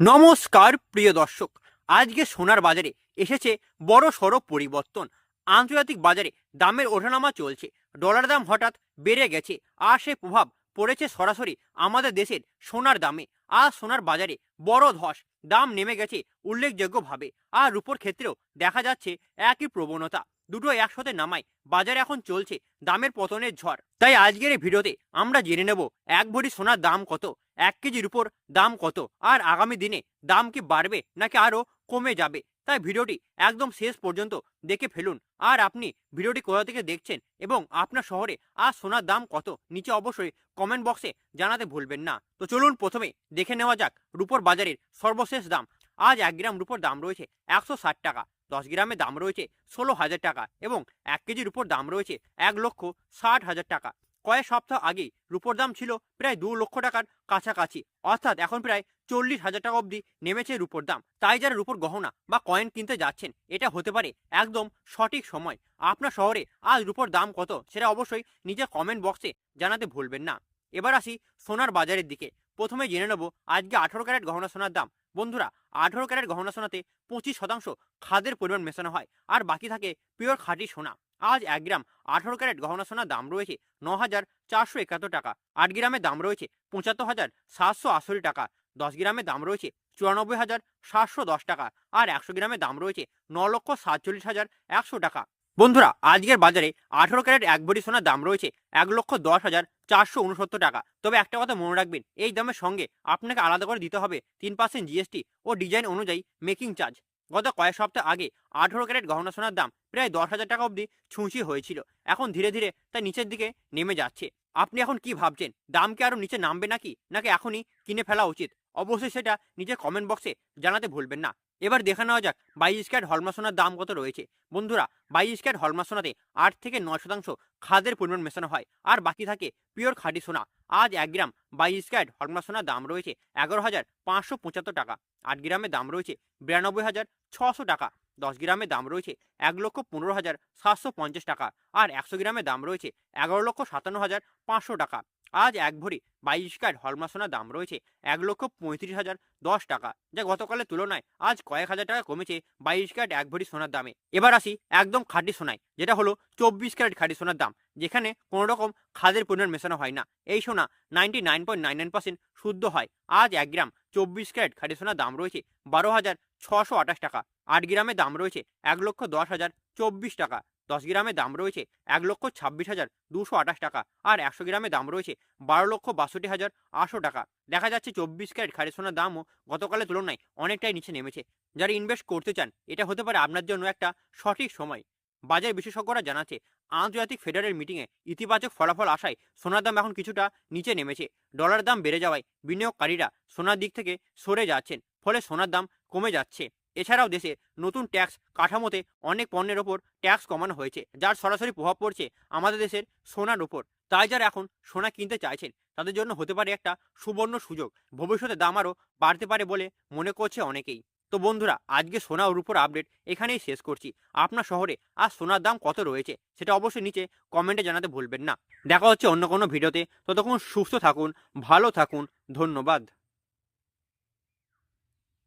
নমস্কার, প্রিয় দর্শক। আজকে সোনার বাজারে এসেছে বড় সড়ো পরিবর্তন। আন্তর্জাতিক বাজারে দামের ওঠানামা চলছে। ডলার দাম হঠাৎ বেড়ে গেছে আর সে প্রভাব পড়েছে সরাসরি আমাদের দেশের সোনার দামে। আর সোনার বাজারে বড় ধস, দাম নেমে গেছে উল্লেখযোগ্যভাবে। আর রূপোর ক্ষেত্রেও দেখা যাচ্ছে একই প্রবণতা। দুটো একসাথে নামায়, বাজারে এখন চলছে দামের পতনের ঝড়। তাই আজকের এই ভিডিওতে আমরা জেনে নেব এক ভরি সোনার দাম কত এক কেজির উপর দাম কত? আর আগামী দিনে দাম কি বাড়বে নাকি আরও কমে যাবে? তাই ভিডিওটি একদম শেষ পর্যন্ত দেখে ফেলুন। আর আপনি ভিডিওটি কোথা থেকে দেখছেন এবং আপনার শহরে আর সোনার দাম কত? নিচে অবশ্যই কমেন্ট বক্সে জানাতে ভুলবেন না। তো চলুন প্রথমে দেখে নেওয়া যাক রুপোর বাজারের সর্বশেষ দাম। আজ এক গ্রাম রুপোর দাম রয়েছে একশো ষাট টাকা। দশ গ্রামের দাম রয়েছে ষোলো হাজার টাকা এবং এক কেজির উপর দাম রয়েছে এক লক্ষ ষাট হাজার টাকা। কয়েক সপ্তাহ আগেই রূপোর দাম ছিল প্রায় দু লক্ষ টাকার কাছাকাছি। অর্থাৎ এখন প্রায় চল্লিশ হাজার টাকা অবধি নেমেছে রূপোর দাম। তাই যারা রূপোর গহনা বা কয়েন কিনতে যাচ্ছেন, এটা হতে পারে একদম সঠিক সময়। আপনার শহরে আজ রূপোর দাম কত সেটা অবশ্যই নিজের কমেন্ট বক্সে জানাতে ভুলবেন না। এবার আসি সোনার বাজারের দিকে। প্রথমে জেনে নেব আজকে আঠারো ক্যারেট গহনা সোনার দাম। বন্ধুরা, আঠারো ক্যারেট গহনা সোনাতে পঁচিশ শতাংশ খাদের পরিমাণ মেশানো হয়। আর বাকি থাকে পিওর খাঁটি সোনা। আজ এক গ্রাম আঠারো ক্যারেট গহনা সোনার দাম রয়েছে ন হাজার চারশো একাত্তর টাকা। আট গ্রামের দাম রয়েছে পঁচাত্তর হাজার সাতশো আশি টাকা। দশ গ্রামের দাম রয়েছে চুরানব্বই হাজার সাতশো দশ টাকা আর একশো গ্রামের দাম রয়েছে ন লক্ষ সাতচল্লিশ হাজার একশো টাকা। বন্ধুরা, আজকের বাজারে আঠারো ক্যারেট এক ভরি সোনার দাম রয়েছে এক লক্ষ দশ হাজার চারশো উনসত্তর টাকা। তবে একটা কথা মনে রাখবেন, এই দামের সঙ্গে আপনাকে আলাদা করে দিতে হবে তিন পার্সেন্ট জিএসটি ও ডিজাইন অনুযায়ী মেকিং চার্জ। গত কয়েক সপ্তাহ আগে আঠারো ক্যারেট গহনা সোনার দাম প্রায় দশ হাজার টাকা অবধি ছুঁচি হয়েছিল। এখন ধীরে ধীরে তা নিচের দিকে নেমে যাচ্ছে। আপনি এখন কি ভাবছেন? দাম কি আরও নিচে নামবে নাকি? নাকি এখনই কিনে ফেলা উচিত? অবশ্যই সেটা নিজের কমেন্ট বক্সে জানাতে ভুলবেন না। এবার দেখে নেওয়া যাক বাইশ ক্যারেট হলমা সোনার দাম কত রয়েছে। বন্ধুরা বাইশ ক্যারেট হলমা সোনাতে আট থেকে নয় শতাংশ খাদের পরিমাণ মেশানো হয় আর বাকি থাকে পিওর খাঁটি সোনা। আজ এক গ্রাম বাইশ ক্যারেট হলমা সোনার দাম রয়েছে এগারো হাজার পাঁচশো পঁচাত্তর টাকা। আট গ্রামের দাম রয়েছে বিরানব্বই হাজার ছশো টাকা। দশ গ্রামের দাম রয়েছে এক লক্ষ পনেরো হাজার সাতশো পঞ্চাশ টাকা। আর একশো গ্রামের দাম রয়েছে এগারো লক্ষ সাতান্ন হাজার পাঁচশো টাকা। আজ এক ভরি বাইশ ক্যারেট হলমা সোনার দাম রয়েছে এক লক্ষ পঁয়ত্রিশ হাজার দশ টাকা, যা গতকালের তুলনায় আজ কয়েক হাজার টাকা কমেছে বাইশ ক্যারেট এক ভরি সোনার দামে। এবার আসি একদম খাঁটি সোনায়, যেটা হলো চব্বিশ ক্যারেট খাঁটি সোনার দাম, যেখানে কোনো রকম খাদের পরিমাণ মেশানো হয় না। এই সোনা ninety nine point nine nine percent শুদ্ধ হয়, আজ এক গ্রাম চব্বিশ ক্যারেট খাঁটি সোনার দাম রয়েছে বারো হাজার ছশো আঠাশ টাকা, আট গ্রামের দাম রয়েছে এক লক্ষ দশ হাজার চব্বিশ টাকা। দশ গ্রামের দাম রয়েছে এক লক্ষ ছাব্বিশ হাজার দুশো আঠাশ টাকা আর একশো গ্রামের দাম রয়েছে বারো লক্ষ বাষট্টি হাজার আটশো টাকা। দেখা যাচ্ছে চব্বিশ ক্যারেট খাড়ি সোনার দামও গতকালের তুলনায় অনেকটাই নিচে নেমেছে। যারা ইনভেস্ট করতে চান, এটা হতে পারে আপনার জন্য একটা সঠিক সময়। বাজার বিশেষজ্ঞরা জানাচ্ছে, আন্তর্জাতিক ফেডারেল মিটিংয়ে ইতিবাচক ফলাফল আসায় সোনার দাম এখন কিছুটা নিচে নেমেছে। ডলার দাম বেড়ে যাওয়ায় বিনিয়োগকারীরা সোনার দিক থেকে সরে যাচ্ছেন, ফলে সোনার দাম কমে যাচ্ছে। এছাড়াও দেশে নতুন ট্যাক্স কাঠামোতে অনেক পণ্যের ওপর ট্যাক্স কমানো হয়েছে, যার সরাসরি প্রভাব পড়ছে আমাদের দেশের সোনার ওপর। তাই যারা এখন সোনা কিনতে চাইছেন, তাদের জন্য হতে পারে একটা সুবর্ণ সুযোগ। ভবিষ্যতে দাম আরও বাড়তে পারে বলে মনে করছে অনেকেই। তো বন্ধুরা, আজকে সোনা ওর উপর আপডেট এখানেই শেষ করছি। আপনার শহরে আর সোনার দাম কত রয়েছে, সেটা অবশ্যই নিচে কমেন্টে জানাতে ভুলবেন না। দেখা হচ্ছে অন্য কোনো ভিডিওতে। ততক্ষণ সুস্থ থাকুন, ভালো থাকুন, ধন্যবাদ।